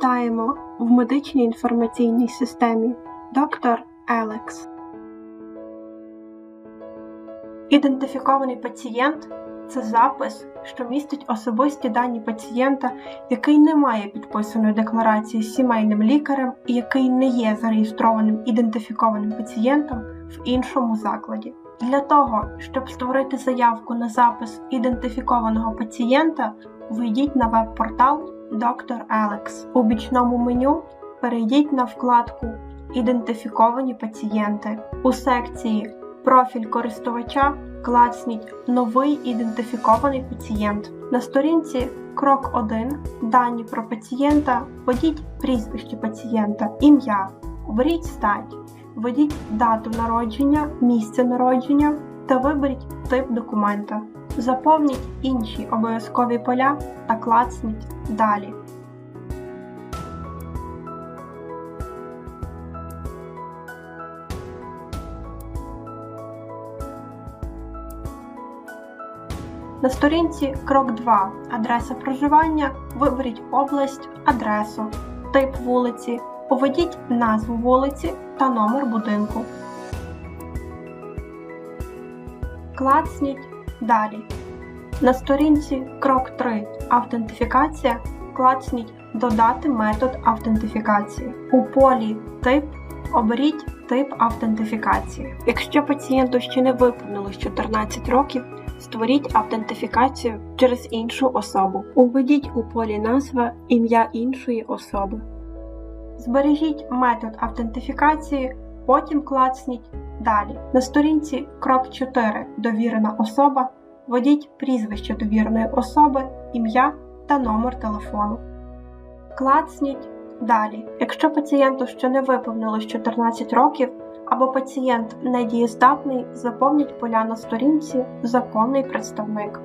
Вітаємо в медичній інформаційній системі доктор Елекс. Ідентифікований пацієнт це запис, що містить особисті дані пацієнта, який не має підписаної декларації з сімейним лікарем і який не є зареєстрованим ідентифікованим пацієнтом в іншому закладі. Для того, щоб створити заявку на запис ідентифікованого пацієнта, вийдіть на веб-портал Доктор Елекс. У бічному меню перейдіть на вкладку Ідентифіковані пацієнти. У секції Профіль користувача клацніть Новий ідентифікований пацієнт. На сторінці Крок 1 Дані про пацієнта. Введіть прізвище пацієнта, ім'я, вберіть стать, введіть дату народження, місце народження та виберіть тип документа. Заповніть інші обов'язкові поля та клацніть Далі. На сторінці Крок 2 Адреса проживання. Виберіть область, адресу, тип вулиці, уведіть назву вулиці та номер будинку. Клацніть Далі. На сторінці Крок 3 Автентифікація клацніть Додати метод автентифікації. У полі Тип оберіть тип автентифікації. Якщо пацієнту ще не виповнилось 14 років, створіть автентифікацію через іншу особу. Уведіть у полі назва ім'я іншої особи. Збережіть метод автентифікації, потім клацніть Далі. На сторінці Крок 4 Довірена особа. Введіть прізвище довірної особи, ім'я та номер телефону. Клацніть Далі. Якщо пацієнту ще не виповнилось 14 років або пацієнт недієздатний, заповніть поля на сторінці Законний представник.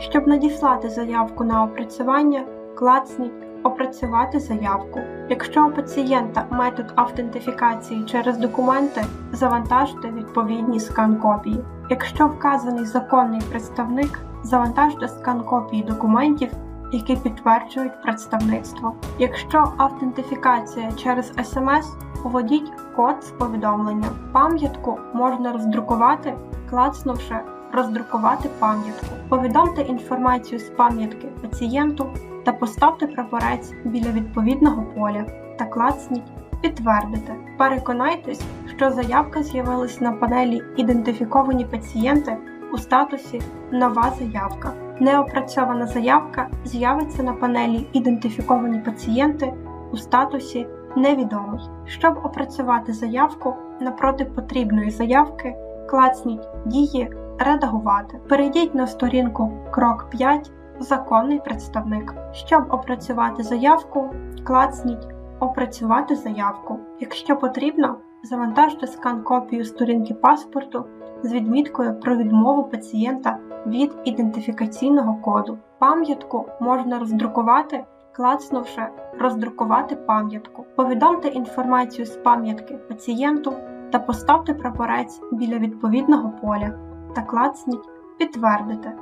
Щоб надіслати заявку на опрацювання, клацніть Опрацювати заявку. Якщо у пацієнта метод автентифікації через документи, завантажте відповідні скан копії. Якщо вказаний законний представник, завантажте скан копії документів, які підтверджують представництво. Якщо автентифікація через СМС, вводіть код з повідомленням. Пам'ятку можна роздрукувати, клацнувши роздрукувати пам'ятку. Повідомте інформацію з пам'ятки пацієнту та поставте прапорець біля відповідного поля та клацніть Підтвердити. Переконайтесь, що заявка з'явилась на панелі Ідентифіковані пацієнти у статусі Нова заявка. Неопрацьована заявка з'явиться на панелі Ідентифіковані пацієнти у статусі Невідомий. Щоб опрацювати заявку напроти потрібної заявки, клацніть Дії Редагувати. Перейдіть на сторінку Крок 5 Законний представник. Щоб опрацювати заявку, клацніть Опрацювати заявку. Якщо потрібно, завантажте скан копію сторінки паспорту з відміткою про відмову пацієнта від ідентифікаційного коду. Пам'ятку можна роздрукувати, клацнувши Роздрукувати пам'ятку. Повідомте інформацію з пам'ятки пацієнту та поставте прапорець біля відповідного поля та клацніть Підтвердити.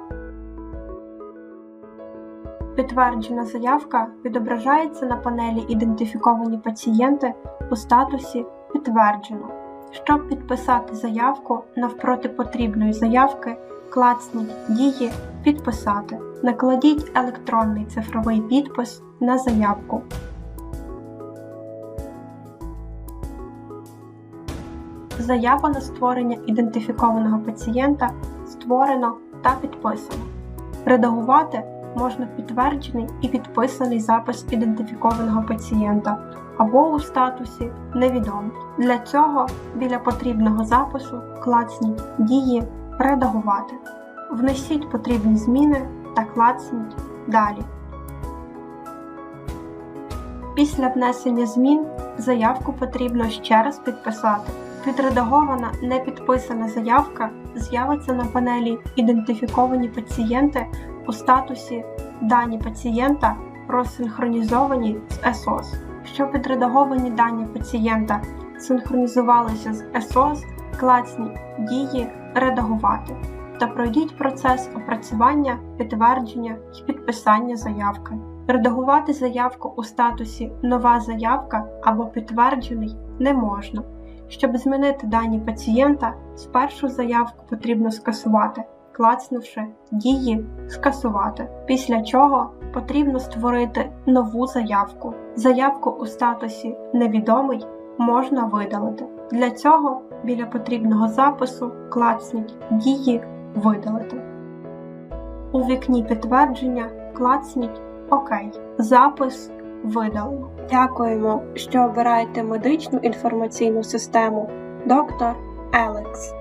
Підтверджена заявка відображається на панелі Ідентифіковані пацієнти у статусі Підтверджено. Щоб підписати заявку навпроти потрібної заявки, клацніть Дії Підписати. Накладіть електронний цифровий підпис на заявку. Заява на створення ідентифікованого пацієнта створено та підписано. Редагувати можна підтверджений і підписаний запис ідентифікованого пацієнта або у статусі Невідомий. Для цього біля потрібного запису клацніть Дії Редагувати. Внесіть потрібні зміни та клацніть Далі. Після внесення змін заявку потрібно ще раз підписати. Відредагована непідписана заявка з'явиться на панелі Ідентифіковані пацієнти у статусі Дані пацієнта розсинхронізовані з ЕСОС. Щоб відредаговані дані пацієнта синхронізувалися з ЕСОС, клацніть дії Редагувати та пройдіть процес опрацювання, підтвердження і підписання заявки. Редагувати заявку у статусі Нова заявка або підтверджений не можна. Щоб змінити дані пацієнта, спершу заявку потрібно скасувати, клацнувши дії Скасувати, після чого потрібно створити нову заявку. Заявку у статусі Невідомий можна видалити. Для цього біля потрібного запису клацніть дії Видалити. У вікні підтвердження клацніть ОК. Запис видалено. Дякуємо, що обираєте медичну інформаційну систему доктор Елекс.